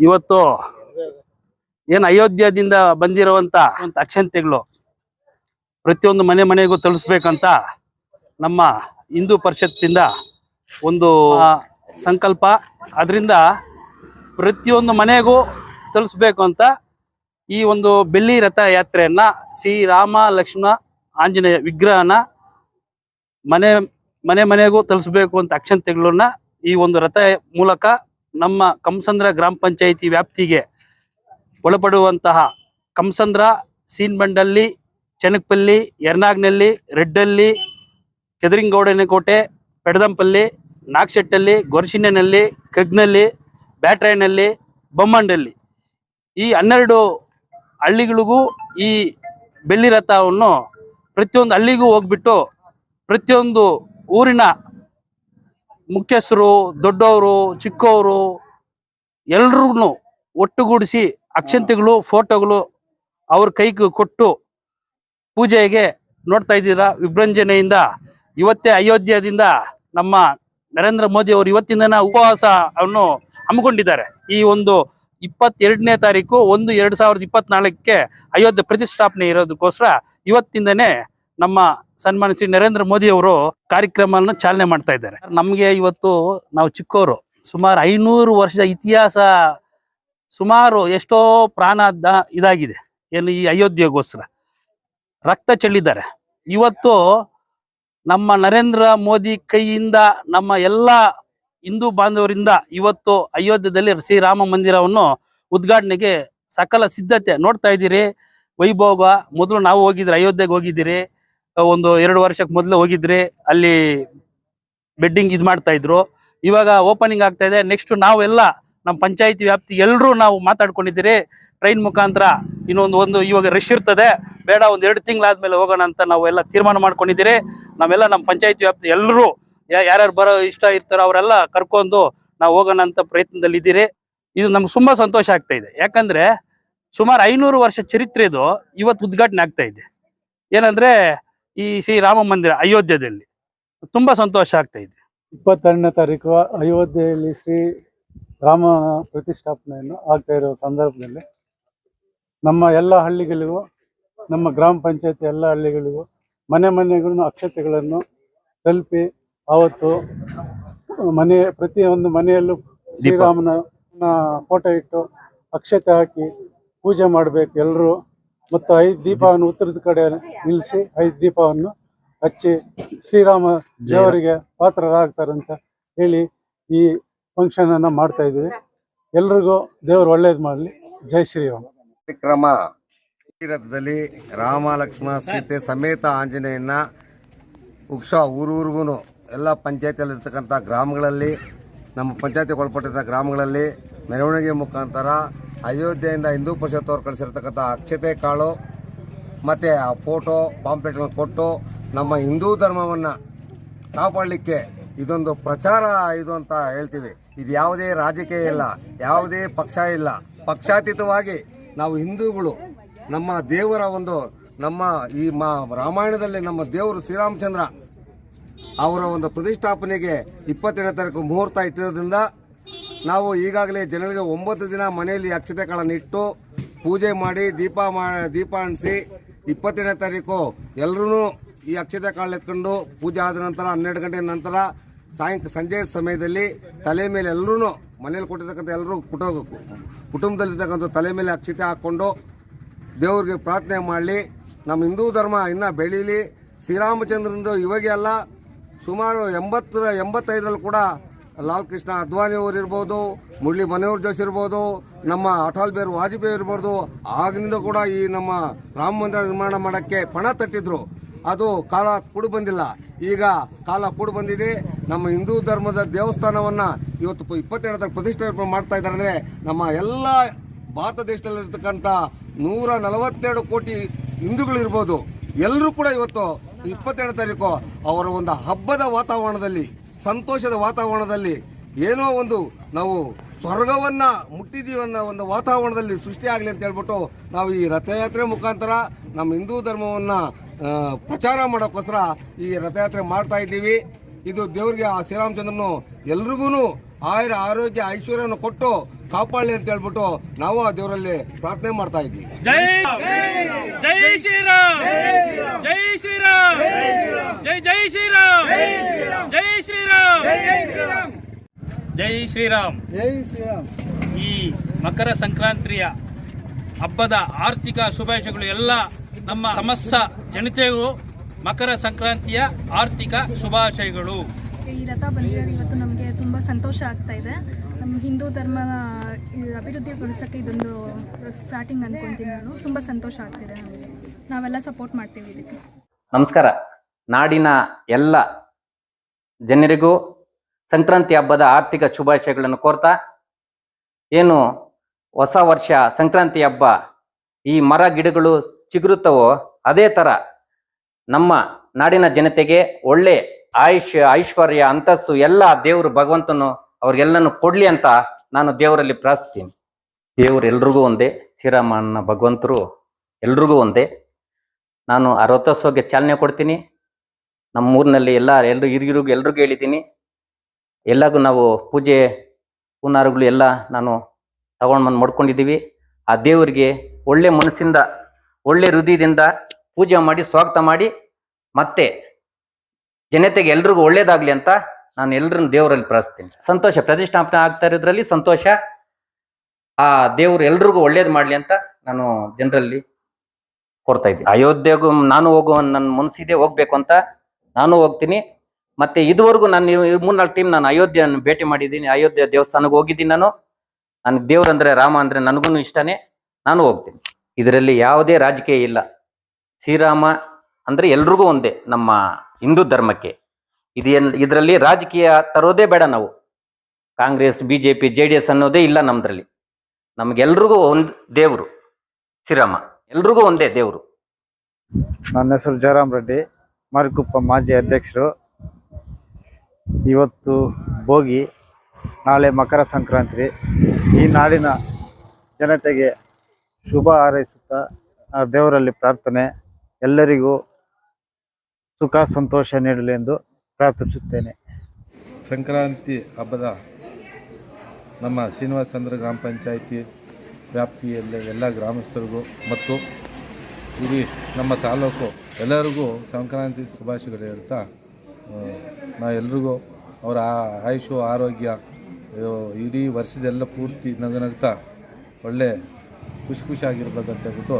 ಇವತ್ತು ಏನು ಅಯೋಧ್ಯದಿಂದ ಬಂದಿರುವಂತ ಅಕ್ಷಂತೆಗಳು ಪ್ರತಿಯೊಂದು ಮನೆ ಮನೆಗೂ ತಲುಪಿಸ್ಬೇಕಂತ ನಮ್ಮ ಹಿಂದೂ ಪರಿಷತ್ತಿಂದ ಒಂದು ಸಂಕಲ್ಪ. ಅದರಿಂದ ಪ್ರತಿಯೊಂದು ಮನೆಗೂ ತಲುಪಿಸ್ಬೇಕು ಅಂತ ಈ ಒಂದು ಬೆಳ್ಳಿ ರಥ ಯಾತ್ರೆಯನ್ನ ಶ್ರೀ ರಾಮ ಲಕ್ಷ್ಮಣ ಆಂಜನೇಯ ವಿಗ್ರಹನ ಮನೆ ಮನೆ ಮನೆಗೂ ತಲುಪಿಸ್ಬೇಕು ಅಂತ ಅಕ್ಷಂತೆಗಳನ್ನ ಈ ಒಂದು ರಥ ಮೂಲಕ ನಮ್ಮ ಕಂಸಂದ್ರ ಗ್ರಾಮ ಪಂಚಾಯಿತಿ ವ್ಯಾಪ್ತಿಗೆ ಒಳಪಡುವಂತಹ ಕಂಸಂದ್ರ ಸೀನ್ಬಂಡಲ್ಲಿ ಚೆನಕಪಲ್ಲಿ ಯರ್ನಾಗ್ನಲ್ಲಿ ರೆಡ್ಡಲ್ಲಿ ಕೆದರಿಂಗೌಡನಕೋಟೆ, ಪೆಡದಂಪಲ್ಲಿ ನಾಗಶೆಟ್ಟಲ್ಲಿ ಗೊರಸಿನಲ್ಲಿ ಕಗ್ನಲ್ಲಿ ಬ್ಯಾಟ್ರಾಯನಲ್ಲಿ ಬೊಮ್ಮಂಡಲ್ಲಿ ಈ ಹನ್ನೆರಡು ಹಳ್ಳಿಗಳಿಗೂ ಈ ಬೆಳ್ಳಿ ರಥವನ್ನು ಪ್ರತಿಯೊಂದು ಹಳ್ಳಿಗೂ ಹೋಗ್ಬಿಟ್ಟು ಪ್ರತಿಯೊಂದು ಊರಿನ ಮುಖ್ಯಸ್ಥರು, ದೊಡ್ಡವರು, ಚಿಕ್ಕವರು ಎಲ್ರಿಗೂ ಒಟ್ಟುಗೂಡಿಸಿ ಅಕ್ಷಂತಿಗಳು, ಫೋಟೋಗಳು ಅವ್ರ ಕೈಗೆ ಕೊಟ್ಟು ಪೂಜೆಗೆ ನೋಡ್ತಾ ಇದ್ದೀರಾ? ವಿಭ್ರಂಜನೆಯಿಂದ ಇವತ್ತೇ ಅಯೋಧ್ಯದಿಂದ ನಮ್ಮ ನರೇಂದ್ರ ಮೋದಿ ಅವರು ಇವತ್ತಿಂದನ ಉಪವಾಸ ಅನ್ನು ಹಮ್ಮಿಕೊಂಡಿದ್ದಾರೆ. ಈ ಒಂದು ಇಪ್ಪತ್ತೆರಡನೇ ತಾರೀಕು ಒಂದು ಎರಡು ಸಾವಿರದ ಇಪ್ಪತ್ನಾಲ್ಕಕ್ಕೆ ಅಯೋಧ್ಯೆ ಪ್ರತಿಷ್ಠಾಪನೆ ಇರೋದಕ್ಕೋಸ್ಕರ ಇವತ್ತಿಂದನೇ ನಮ್ಮ ಸನ್ಮಾನ ಶ್ರೀ ನರೇಂದ್ರ ಮೋದಿ ಅವರು ಕಾರ್ಯಕ್ರಮವನ್ನು ಚಾಲನೆ ಮಾಡ್ತಾ ಇದ್ದಾರೆ. ನಮಗೆ ಇವತ್ತು ನಾವು ಚಿಕ್ಕವರು ಸುಮಾರು ಐನೂರು ವರ್ಷದ ಇತಿಹಾಸ, ಸುಮಾರು ಎಷ್ಟೋ ಪ್ರಾಣ ಇದಾಗಿದೆ. ಏನು ಈ ಅಯೋಧ್ಯೆಗೋಸ್ಕರ. ರಕ್ತ ಚೆಲ್ಲಿದ್ದಾರೆ. ಇವತ್ತು ನಮ್ಮ ನರೇಂದ್ರ ಮೋದಿ ಕೈಯಿಂದ ನಮ್ಮ ಎಲ್ಲ ಹಿಂದೂ ಬಾಂಧವರಿಂದ ಇವತ್ತು ಅಯೋಧ್ಯದಲ್ಲಿ ಶ್ರೀರಾಮ ಮಂದಿರವನ್ನು ಉದ್ಘಾಟನೆಗೆ ಸಕಲ ಸಿದ್ಧತೆ ನೋಡ್ತಾ ಇದ್ದೀರಿ. ವೈಭೋಗ, ಮೊದಲು ನಾವು ಹೋಗಿದ್ರೆ ಅಯೋಧ್ಯೆಗೆ ಹೋಗಿದ್ದೀರಿ. ಒಂದು ಎರಡು ವರ್ಷಕ್ಕೆ ಮೊದಲು ಹೋಗಿದ್ರೆ ಅಲ್ಲಿ ಬೆಡ್ಡಿಂಗ್ ಇದು ಮಾಡ್ತಾ ಇದ್ರು. ಇವಾಗ ಓಪನಿಂಗ್ ಆಗ್ತಾ ಇದೆ. ನೆಕ್ಸ್ಟ್ ನಾವೆಲ್ಲ ನಮ್ಮ ಪಂಚಾಯತಿ ವ್ಯಾಪ್ತಿ ಎಲ್ಲರೂ ನಾವು ಮಾತಾಡ್ಕೊಂಡಿದ್ದೀರಿ. ಟ್ರೈನ್ ಮುಖಾಂತರ ಇನ್ನೊಂದು ಒಂದು ಇವಾಗ ರಶ್ ಇರ್ತದೆ. ಬೇಡ, ಒಂದು ಎರಡು ತಿಂಗಳಾದ್ಮೇಲೆ ಹೋಗೋಣ ಅಂತ ನಾವೆಲ್ಲ ತೀರ್ಮಾನ ಮಾಡ್ಕೊಂಡಿದ್ದೀರಿ. ನಾವೆಲ್ಲ ನಮ್ಮ ಪಂಚಾಯತಿ ವ್ಯಾಪ್ತಿ ಎಲ್ಲರೂ ಯಾರ್ಯಾರು ಬರೋ ಇಷ್ಟ ಇರ್ತಾರೋ ಅವರೆಲ್ಲ ಕರ್ಕೊಂಡು ನಾವು ಹೋಗೋಣ ಅಂತ ಪ್ರಯತ್ನದಲ್ಲಿ ಇದ್ದೀರಿ. ಇದು ನಮ್ಗೆ ತುಂಬಾ ಸಂತೋಷ ಆಗ್ತಾ ಇದೆ. ಯಾಕಂದ್ರೆ ಸುಮಾರು ಐನೂರು ವರ್ಷ ಚರಿತ್ರೆ ಇದು ಇವತ್ತು ಉದ್ಘಾಟನೆ ಆಗ್ತಾ ಇದೆ. ಏನಂದ್ರೆ ಈ ಶ್ರೀರಾಮ ಮಂದಿರ ಅಯೋಧ್ಯದಲ್ಲಿ. ತುಂಬಾ ಸಂತೋಷ ಆಗ್ತಾ ಇದೆ. ಇಪ್ಪತ್ತೆರಡನೇ ತಾರೀಕು ಅಯೋಧ್ಯೆಯಲ್ಲಿ ಶ್ರೀ ರಾಮ ಪ್ರತಿಷ್ಠಾಪನೆಯನ್ನು ಆಗ್ತಾ ಇರೋ ಸಂದರ್ಭದಲ್ಲಿ ನಮ್ಮ ಎಲ್ಲ ಹಳ್ಳಿಗಳಿಗೂ ನಮ್ಮ ಗ್ರಾಮ ಪಂಚಾಯತಿ ಎಲ್ಲ ಹಳ್ಳಿಗಳಿಗೂ ಮನೆ ಮನೆಗಳನ್ನು ಅಕ್ಷತೆಗಳನ್ನು ತಲುಪಿ ಅವತ್ತು ಮನೆ ಪ್ರತಿಯೊಂದು ಮನೆಯಲ್ಲೂ ಶ್ರೀರಾಮನ ಫೋಟೋ ಇಟ್ಟು ಅಕ್ಷತೆ ಹಾಕಿ ಪೂಜೆ ಮಾಡಬೇಕು ಎಲ್ಲರೂ ಮತ್ತು ಐದು ದೀಪವನ್ನು ಉತ್ತರದ ಕಡೆ ನಿಲ್ಲಿಸಿ ಐದು ದೀಪವನ್ನು ಹಚ್ಚಿ ಶ್ರೀರಾಮ ದೇವರಿಗೆ ಪಾತ್ರರಾಗ್ತಾರಂತ ಹೇಳಿ ಈ ಫಂಕ್ಷನ್ ಅನ್ನ ಮಾಡ್ತಾ ಇದ್ದೀವಿ. ಎಲ್ರಿಗೂ ದೇವರು ಒಳ್ಳೇದು ಮಾಡಲಿ. ಜೈ ಶ್ರೀರಾಮ. ಕಾರ್ಯಕ್ರಮ ಶ್ರೀರಥದಲ್ಲಿ ರಥದಲ್ಲಿ ರಾಮ, ಲಕ್ಷ್ಮಣ, ಸೀತೆ ಸಮೇತ ಆಂಜನೇಯನ ಉಕ್ಷ ಊರೂರಿಗೂ ಎಲ್ಲ ಪಂಚಾಯತಿಯಲ್ಲಿ ಇರ್ತಕ್ಕಂಥ ಗ್ರಾಮಗಳಲ್ಲಿ, ನಮ್ಮ ಪಂಚಾಯತಿಗೆ ಒಳಪಟ್ಟಿದ್ದ ಗ್ರಾಮಗಳಲ್ಲಿ ಮೆರವಣಿಗೆ ಮುಖಾಂತರ ಅಯೋಧ್ಯೆಯಿಂದ ಹಿಂದೂ ಪರಿಷತ್ ಅವ್ರು ಕಳಿಸಿರ್ತಕ್ಕಂಥ ಅಕ್ಷತೆ ಕಾಳು, ಮತ್ತು ಆ ಫೋಟೋ ಪಾಂಪ್ಲೆಟ್ಗಳನ್ನ ಕೊಟ್ಟು ನಮ್ಮ ಹಿಂದೂ ಧರ್ಮವನ್ನು ಕಾಪಾಡಲಿಕ್ಕೆ ಇದೊಂದು ಪ್ರಚಾರ ಇದು ಅಂತ ಹೇಳ್ತೀವಿ. ಇದು ಯಾವುದೇ ರಾಜಕೀಯ ಇಲ್ಲ, ಯಾವುದೇ ಪಕ್ಷ ಇಲ್ಲ. ಪಕ್ಷಾತೀತವಾಗಿ ನಾವು ಹಿಂದೂಗಳು, ನಮ್ಮ ದೇವರ ಒಂದು ನಮ್ಮ ಈ ಮಾ ರಾಮಾಯಣದಲ್ಲಿ ನಮ್ಮ ದೇವರು ಶ್ರೀರಾಮಚಂದ್ರ ಅವರ ಒಂದು ಪ್ರತಿಷ್ಠಾಪನೆಗೆ ಇಪ್ಪತ್ತೆರಡನೇ ತಾರೀಕು ಮುಹೂರ್ತ ಇಟ್ಟಿರೋದ್ರಿಂದ ನಾವು ಈಗಾಗಲೇ ಜನರಿಗೆ ಒಂಬತ್ತು ದಿನ ಮನೆಯಲ್ಲಿ ಅಕ್ಷತೆಗಳನ್ನು ಇಟ್ಟು ಪೂಜೆ ಮಾಡಿ ದೀಪ ಮಾ, ದೀಪ ಅಣಿಸಿ ಇಪ್ಪತ್ತೆರಡನೇ ತಾರೀಕು ಎಲ್ಲರೂ ಈ ಅಕ್ಷತೆ ಕಾಳು ಎತ್ಕೊಂಡು ಪೂಜೆ ಆದ ನಂತರ ಹನ್ನೆರಡು ಗಂಟೆ ನಂತರ ಸಾಯಂಕ, ಸಂಜೆ ಸಮಯದಲ್ಲಿ ತಲೆ ಮೇಲೆ ಎಲ್ಲರೂ ಮನೇಲಿ ಕೊಟ್ಟಿರ್ತಕ್ಕಂಥ ಎಲ್ಲರೂ ಕುಟುಂಬ ಕುಟುಂಬದಲ್ಲಿರ್ತಕ್ಕಂಥ ತಲೆ ಮೇಲೆ ಅಕ್ಷತೆ ಹಾಕ್ಕೊಂಡು ದೇವ್ರಿಗೆ ಪ್ರಾರ್ಥನೆ ಮಾಡಲಿ. ನಮ್ಮ ಹಿಂದೂ ಧರ್ಮ ಇನ್ನೂ ಬೆಳೀಲಿ. ಶ್ರೀರಾಮಚಂದ್ರಂದು ಇವಾಗೆ ಅಲ್ಲ, ಸುಮಾರು ಎಂಬತ್ತರ, ಎಂಬತ್ತೈದರಲ್ಲಿ ಕೂಡ ಲಾಲ್ ಕೃಷ್ಣ ಅದ್ವಾನಿ ಅವರು ಇರ್ಬೋದು, ಮುರಳಿ ಮನೋಹರ್ ಜೋಶಿ ಇರ್ಬೋದು, ನಮ್ಮ ಅಟಲ್ ಬಿಹಾರಿ ವಾಜಪೇಯಿ ಇರ್ಬೋದು, ಆಗಿನಿಂದ ಕೂಡ ಈ ನಮ್ಮ ರಾಮ ಮಂದಿರ ನಿರ್ಮಾಣ ಮಾಡೋಕ್ಕೆ ಪಣ ತಟ್ಟಿದ್ರು. ಅದು ಕಾಲ ಕೂಡು ಬಂದಿಲ್ಲ. ಈಗ ಕಾಲ ಕೂಡು ಬಂದಿದೆ. ನಮ್ಮ ಹಿಂದೂ ಧರ್ಮದ ದೇವಸ್ಥಾನವನ್ನ ಇವತ್ತು ಇಪ್ಪತ್ತೆರಡರ ಪ್ರತಿಷ್ಠಾಪನೆ ಮಾಡ್ತಾ ಇದ್ದಾರೆ ಅಂದ್ರೆ ನಮ್ಮ ಎಲ್ಲ ಭಾರತ ದೇಶದಲ್ಲಿರ್ತಕ್ಕಂಥ ನೂರ ನಲವತ್ತೆರಡು ಕೋಟಿ ಹಿಂದೂಗಳು ಇರ್ಬೋದು. ಎಲ್ಲರೂ ಕೂಡ ಇವತ್ತು ಇಪ್ಪತ್ತೆರಡು ತಾರೀಕು ಅವರ ಒಂದು ಹಬ್ಬದ ವಾತಾವರಣದಲ್ಲಿ ಸಂತೋಷದ ವಾತಾವರಣದಲ್ಲಿ ಏನೋ ಒಂದು ನಾವು ಸ್ವರ್ಗವನ್ನ ಮುಟ್ಟಿದ್ದೀವಿ ಅನ್ನೋ ಒಂದು ವಾತಾವರಣದಲ್ಲಿ ಸೃಷ್ಟಿಯಾಗಲಿ ಅಂತ ಹೇಳ್ಬಿಟ್ಟು ನಾವು ಈ ರಥಯಾತ್ರೆ ಮುಖಾಂತರ ನಮ್ಮ ಹಿಂದೂ ಧರ್ಮವನ್ನ ಪ್ರಚಾರ ಮಾಡೋಕ್ಕೋಸ್ಕರ ಈ ರಥಯಾತ್ರೆ ಮಾಡ್ತಾ ಇದ್ದೀವಿ. ಇದು ದೇವ್ರಿಗೆ ಆ ಶ್ರೀರಾಮಚಂದ್ರನು ಎಲ್ರಿಗೂ ಆಯುರ ಆರೋಗ್ಯ ಐಶ್ವರ್ಯನ ಕೊಟ್ಟು ಕಾಪಾಡಲಿ ಅಂತ ಹೇಳ್ಬಿಟ್ಟು ನಾವು ಆ ದೇವರಲ್ಲಿ ಪ್ರಾರ್ಥನೆ ಮಾಡ್ತಾ ಇದ್ದೀವಿ. ಜೈ ಶ್ರೀರಾಮ್. ಜೈ ಶ್ರೀರಾಮ್. ಈ ಮಕರ ಸಂಕ್ರಾಂತಿಯ ಹಬ್ಬದ ಆರ್ಥಿಕ ಶುಭಾಶಯಗಳು ಎಲ್ಲ ನಮ್ಮ ಸಮಸ್ತ ಜನತೆಗೂ ಮಕರ ಸಂಕ್ರಾಂತಿಯ ಆರ್ಥಿಕ ಶುಭಾಶಯಗಳು. ಈ ರಥ ಬಂದಿರೋದು ಇವತ್ತು ನಮಗೆ ತುಂಬ ಸಂತೋಷ ಆಗ್ತಾ ಇದೆ. ನಮ್ಮ ಹಿಂದೂ ಧರ್ಮ ಅಭಿವೃದ್ಧಿ ಅಭಿವೃದ್ಧಿಗೊಳಿಸೋಕ್ಕೆ ಇದೊಂದು ಸ್ಟಾರ್ಟಿಂಗ್ ಅನ್ಕೊಂತೀನಿ ನಾನು. ತುಂಬ ಸಂತೋಷ ಆಗ್ತಿದೆ. ನಮಗೆ ನಾವೆಲ್ಲ ಸಪೋರ್ಟ್ ಮಾಡ್ತೀವಿ ಇದಕ್ಕೆ. ನಮಸ್ಕಾರ. ನಾಡಿನ ಎಲ್ಲ ಜನರಿಗೂ ಸಂಕ್ರಾಂತಿ ಹಬ್ಬದ ಆರ್ಥಿಕ ಶುಭಾಶಯಗಳನ್ನು ಕೋರ್ತಾ, ಏನು ಹೊಸ ವರ್ಷ ಸಂಕ್ರಾಂತಿ ಹಬ್ಬ, ಈ ಮರ ಗಿಡಗಳು ಚಿಗುರುತ್ತವೋ, ಅದೇ ಥರ ನಮ್ಮ ನಾಡಿನ ಜನತೆಗೆ ಒಳ್ಳೆ ಆಯುಷ್ ಐಶ್ವರ್ಯ, ಅಂತಸ್ಸು, ಎಲ್ಲ ದೇವರು ಭಗವಂತನು ಅವ್ರಿಗೆಲ್ಲನೂ ಕೊಡ್ಲಿ ಅಂತ ನಾನು ದೇವರಲ್ಲಿ ಪ್ರಾರ್ಥಿಸ್ತೀನಿ. ದೇವರು ಎಲ್ರಿಗೂ ಒಂದೇ, ಶ್ರೀರಾಮನ ಭಗವಂತರು ಎಲ್ರಿಗೂ ಒಂದೇ. ನಾನು ಆ ಚಾಲನೆ ಕೊಡ್ತೀನಿ. ನಮ್ಮ ಊರಿನಲ್ಲಿ ಎಲ್ಲ ಎಲ್ಲರೂ ಹಿರಿಯರಿಗೂ ಎಲ್ರಿಗೂ ಹೇಳಿದ್ದೀನಿ. ಎಲ್ಲಗೂ ನಾವು ಪೂಜೆ ಹುನಾರುಗಳು ಎಲ್ಲ ನಾನು ತಗೊಂಡು ಬಂದು ಮಾಡ್ಕೊಂಡಿದ್ದೀವಿ. ಆ ದೇವರಿಗೆ ಒಳ್ಳೆ ಮನಸ್ಸಿಂದ, ಒಳ್ಳೆ ಹೃದಯದಿಂದ ಪೂಜೆ ಮಾಡಿ, ಸ್ವಾಗತ ಮಾಡಿ, ಮತ್ತೆ ಜನತೆಗೆ ಎಲ್ರಿಗೂ ಒಳ್ಳೇದಾಗ್ಲಿ ಅಂತ ನಾನು ಎಲ್ಲರನ್ನು ದೇವರಲ್ಲಿ ಪ್ರಾರ್ಥಿಸ್ತೀನಿ. ಸಂತೋಷ ಪ್ರತಿಷ್ಠಾಪನೆ ಆಗ್ತಾ ಇರೋದ್ರಲ್ಲಿ ಸಂತೋಷ. ಆ ದೇವರು ಎಲ್ರಿಗೂ ಒಳ್ಳೇದು ಮಾಡಲಿ ಅಂತ ನಾನು ಜನರಲ್ಲಿ ಕೋರ್ತಾ ಇದ್ದೀನಿ. ಅಯೋಧ್ಯೆಗೂ ನಾನು ಹೋಗುವ ನನ್ನ ಮನಸ್ಸಿದೆ, ಹೋಗ್ಬೇಕು ಅಂತ ನಾನು ಹೋಗ್ತೀನಿ. ಮತ್ತೆ ಇದುವರೆಗೂ ನಾನು ಮೂರ್ನಾಲ್ಕು ಟೀಮ್ ನಾನು ಅಯೋಧ್ಯೆಯನ್ನು ಭೇಟಿ ಮಾಡಿದ್ದೀನಿ. ಅಯೋಧ್ಯೆ ದೇವಸ್ಥಾನಕ್ಕೆ ಹೋಗಿದ್ದೀನಿ ನಾನು. ನನಗೆ ದೇವ್ರಂದ್ರೆ ರಾಮ ಅಂದ್ರೆ ನನಗೂ ಇಷ್ಟನೇ. ನಾನು ಹೋಗ್ತೀನಿ. ಇದರಲ್ಲಿ ಯಾವುದೇ ರಾಜಕೀಯ ಇಲ್ಲ. ಶ್ರೀರಾಮ ಅಂದ್ರೆ ಎಲ್ರಿಗೂ ಒಂದೇ ನಮ್ಮ ಹಿಂದೂ ಧರ್ಮಕ್ಕೆ. ಇದು ಇದರಲ್ಲಿ ರಾಜಕೀಯ ತರೋದೇ ಬೇಡ ನಾವು. Congress, BJP, J D S ಅನ್ನೋದೇ ಇಲ್ಲ ನಮ್ದ್ರಲ್ಲಿ. ನಮ್ಗೆಲ್ರಿಗೂ ಒಂದು ದೇವರು, ಶ್ರೀರಾಮ. ಎಲ್ರಿಗೂ ಒಂದೇ ದೇವರು. ನನ್ನ ಹೆಸರು ಜಯರಾಮ್ ರೆಡ್ಡಿ. ಮಾರಿಕುಪ್ಪ ಮಾಜಿ ಅಧ್ಯಕ್ಷರು. ಇವತ್ತು ಭೋಗಿ, ನಾಳೆ ಮಕರ ಸಂಕ್ರಾಂತಿ. ಈ ನಾಡಿನ ಜನತೆಗೆ ಶುಭ ಹಾರೈಸುತ್ತಾ ದೇವರಲ್ಲಿ ಪ್ರಾರ್ಥನೆ. ಎಲ್ಲರಿಗೂ ಸುಖ, ಸಂತೋಷ ನೀಡಲಿ ಎಂದು ಪ್ರಾರ್ಥಿಸುತ್ತೇನೆ. ಸಂಕ್ರಾಂತಿ ಹಬ್ಬದ ನಮ್ಮ ಶ್ರೀನಿವಾಸ ಚಂದ್ರ ಗ್ರಾಮ ಪಂಚಾಯಿತಿ ವ್ಯಾಪ್ತಿಯಲ್ಲಿ ಎಲ್ಲ ಗ್ರಾಮಸ್ಥರಿಗೂ ಮತ್ತು ಇಡೀ ನಮ್ಮ ತಾಲೂಕು ಎಲ್ಲರಿಗೂ ಸಂಕ್ರಾಂತಿ ಶುಭಾಶಯಗಳು ಹೇಳ್ತಾ ನಾ ಎಲ್ರಿಗೂ ಅವರ ಆಯುಷು, ಆರೋಗ್ಯ ಇಡೀ ವರ್ಷದೆಲ್ಲ ಪೂರ್ತಿ ನಗನಗ್ತಾ ಒಳ್ಳೆ ಖುಷಿ ಖುಷಿಯಾಗಿರ್ಬೇಕಂತ ಹೇಳ್ಬಿಟ್ಟು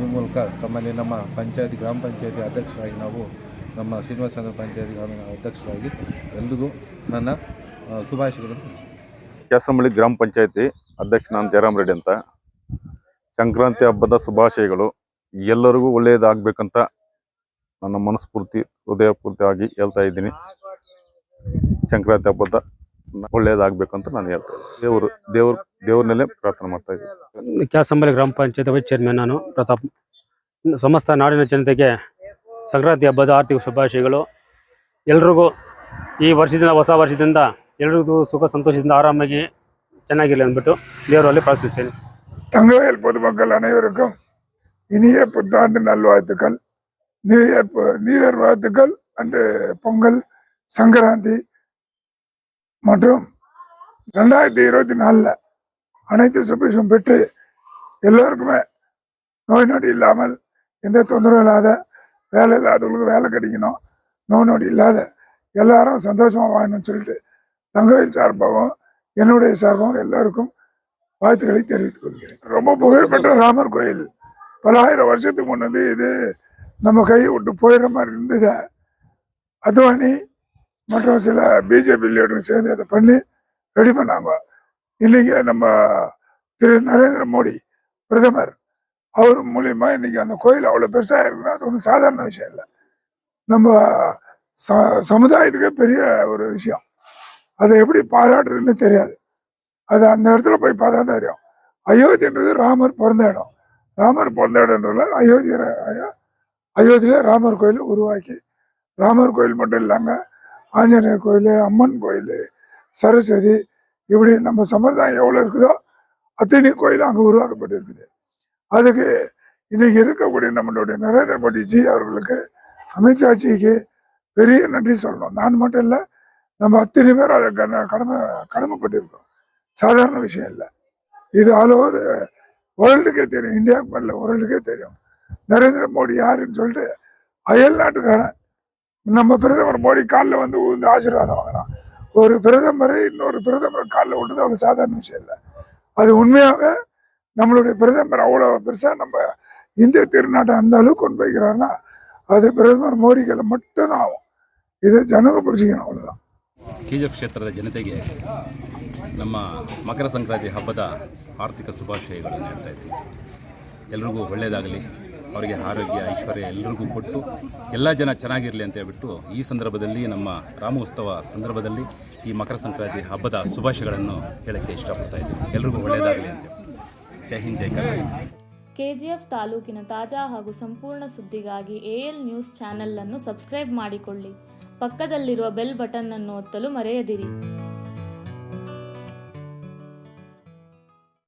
ಈ ಮೂಲಕ ತಮ್ಮಲ್ಲಿ ನಮ್ಮ ಪಂಚಾಯತಿ, ಗ್ರಾಮ ಪಂಚಾಯತಿ ಅಧ್ಯಕ್ಷರಾಗಿ ನಾವು ನಮ್ಮ ಶ್ರೀನಿವಾಸ ನಗರ ಪಂಚಾಯತಿ ಗ್ರಾಮ ಅಧ್ಯಕ್ಷರಾಗಿ ಎಲ್ರಿಗೂ ನನ್ನ ಶುಭಾಶಯಗಳನ್ನು ಕ್ಯಾಸಂಬಳಿ ಗ್ರಾಮ ಪಂಚಾಯತಿ ಅಧ್ಯಕ್ಷ ನಾನು ಜಯರಾಮ್ ರೆಡ್ಡಿ ಅಂತ. ಸಂಕ್ರಾಂತಿ ಹಬ್ಬದ ಶುಭಾಶಯಗಳು. ಎಲ್ಲರಿಗೂ ಒಳ್ಳೆಯದಾಗಬೇಕಂತ ನನ್ನ ಮನಸ್ಫೂರ್ತಿ ಹೃದಯಪೂರ್ತಿಯಾಗಿ ಹೇಳ್ತಾ ಇದ್ದೀನಿ ಸಂಕ್ರಾಂತಿ ಹಬ್ಬದ ಒಳ್ಳೆಯದಾಗಬೇಕಂತ ನಾನು ಹೇಳ್ತಾ ಇದ್ದೀನಿ ದೇವರು ದೇವ್ರ ದೇವ್ರನ್ನಲ್ಲೇ ಪ್ರಾರ್ಥನೆ ಮಾಡ್ತಾ ಇದ್ದೀನಿ ಕ್ಯಾಸಂಬಲಿ ಗ್ರಾಮ ಪಂಚಾಯತ್ ವೈಸ್ ಚೇರ್ಮನ್ ನಾನು ಪ್ರತಾಪ್ ಸಮಸ್ತ ನಾಡಿನ ಜನತೆಗೆ ಸಂಕ್ರಾಂತಿ ಹಬ್ಬದ ಆರ್ಥಿಕ ಶುಭಾಶಯಗಳು ಎಲ್ರಿಗೂ ಈ ವರ್ಷದಿಂದ ಹೊಸ ವರ್ಷದಿಂದ ಎಲ್ರಿಗೂ ಸುಖ ಸಂತೋಷದಿಂದ ಆರಾಮಾಗಿ ಚೆನ್ನಾಗಿರಲಿ ಅಂದ್ಬಿಟ್ಟು ದೇವರಲ್ಲಿ ಪ್ರಾರ್ಥಿಸ್ತೇನೆ தங்கவேல் பொதுமக்கள் அனைவருக்கும் இனிய புத்தாண்டு நல்வாழ்த்துக்கள் நியூ இயர் நியூ இயர் வாழ்த்துக்கள் அண்டு பொங்கல் சங்கராந்தி மற்றும் ரெண்டாயிரத்தி இருபத்தி நாலில் அனைத்து சுபிஷம் பெற்று எல்லோருக்குமே நோய் நொடி இல்லாமல் எந்த தொந்தரவும் இல்லாத வேலை இல்லாதவங்களுக்கு வேலை கிடைக்கணும். நோய் நொடி இல்லாத எல்லாரும் சந்தோஷமாக வாழணும்னு சொல்லிட்டு தங்கவேல் சார்பாகவும் என்னுடைய சார்பாகவும் எல்லோருக்கும் வாழ்த்துக்களை தெரிவித்துக் கொள்கிறேன். ரொம்ப புகழ்பெற்ற ராமர் கோயில். பல ஆயிரம் வருஷத்துக்கு முன்னது இது. நம்ம கையை விட்டு போயிடுற மாதிரி இருந்தது அத்வானி மற்றும் சில பிஜேபி லீடரும் சேர்ந்து அதை பண்ணி ரெடி பண்ணாங்க. இன்றைக்கி நம்ம திரு நரேந்திர மோடி பிரதமர் அவர் மூலியமா இன்னைக்கு அந்த கோயில் அவ்வளோ பெருசாக இருக்குன்னா அது ஒன்றும் சாதாரண விஷயம் இல்லை. நம்ம ச- சமுதாயத்துக்கே பெரிய ஒரு விஷயம். அதை எப்படி பாராட்டுறதுன்னு தெரியாது. அது அந்த இடத்துல போய் பார்த்தா தான் தெரியும். அயோத்தின்றது ராமர் பிறந்த இடம். ராமர் பிறந்த இடம்ன்றதுல அயோத்தியர் அயோத்தியில் ராமர் கோயில் உருவாக்கி ராமர் கோயில் மட்டும் இல்லாமல் ஆஞ்சநேயர் கோயில் அம்மன் கோயில் சரஸ்வதி இப்படி நம்ம சம்பிரதாயம் எவ்வளோ இருக்குதோ அத்தனை கோயில் அங்கே உருவாக்கப்பட்டிருக்குது. அதுக்கு இன்னைக்கு இருக்கக்கூடிய நம்மளுடைய நரேந்திர மோடி ஜி அவர்களுக்கு அமித்ஷா ஜிக்கு பெரிய நன்றி சொல்லணும். நான் மட்டும் இல்லை நம்ம அத்தனை பேர் அதை கடமை கடமைப்பட்டிருக்கோம். சாதாரண விஷயம் இல்லை. இது ஆல் ஓவர் வேர்ல்டுக்கே தெரியும். இந்தியாவுக்கு மேல வேர்ல்டுக்கே தெரியும். நரேந்திர மோடி யாருன்னு சொல்லிட்டு அயல் நாட்டுக்காரன் நம்ம பிரதமர் மோடி காலில் வந்து விழுந்து ஆசீர்வாதம் வாங்கலாம் ஒரு பிரதமரை இன்னொரு பிரதமர் காலில் விடுறது அவ்வளோ சாதாரண விஷயம் இல்லை அது உண்மையாகவே நம்மளுடைய பிரதமர் அவ்வளோ பெருசாக நம்ம இந்திய திருநாட்டை அந்த அளவுக்கு கொண்டு போய்க்கிறாருன்னா அது பிரதமர் மோடிகளை மட்டும்தான் ஆகும் இதை ஜனங்க புரிஞ்சுக்கணும் அவ்வளோதான் ಕೆಜಿಎಫ್ ಕ್ಷೇತ್ರದ ಜನತೆಗೆ ನಮ್ಮ ಮಕರ ಸಂಕ್ರಾಂತಿ ಹಬ್ಬದ ಆರ್ಥಿಕ ಶುಭಾಶಯಗಳನ್ನು ಹೇಳ್ತಾ ಇದ್ದೀನಿ ಎಲ್ರಿಗೂ ಒಳ್ಳೆಯದಾಗಲಿ ಅವರಿಗೆ ಆರೋಗ್ಯ, ಐಶ್ವರ್ಯ ಎಲ್ರಿಗೂ ಕೊಟ್ಟು ಎಲ್ಲ ಜನ ಚೆನ್ನಾಗಿರಲಿ ಅಂತ ಹೇಳ್ಬಿಟ್ಟು ಈ ಸಂದರ್ಭದಲ್ಲಿ ನಮ್ಮ ರಾಮೋತ್ಸವ ಸಂದರ್ಭದಲ್ಲಿ ಈ ಮಕರ ಸಂಕ್ರಾಂತಿ ಹಬ್ಬದ ಶುಭಾಶಯಗಳನ್ನು ಹೇಳಕ್ಕೆ ಇಷ್ಟಪಡ್ತಾ ಇದ್ದೀನಿ. ಎಲ್ರಿಗೂ ಒಳ್ಳೆಯದಾಗಲಿ ಅಂತ ಜೈ ಹಿಂದ್, ಜೈ ಕರ್ನಾಟಕ. ಕೆಜಿಎಫ್ ತಾಲೂಕಿನ ತಾಜಾ ಹಾಗೂ ಸಂಪೂರ್ಣ ಸುದ್ದಿಗಾಗಿ ಎಎಲ್ ನ್ಯೂಸ್ ಚಾನೆಲ್ ಅನ್ನು ಸಬ್ಸ್ಕ್ರೈಬ್ ಮಾಡಿಕೊಳ್ಳಿ. ಪಕ್ಕದಲ್ಲಿರುವ ಬೆಲ್ ಬಟನ್ ಅನ್ನು ಒತ್ತಲು ಮರೆಯದಿರಿ.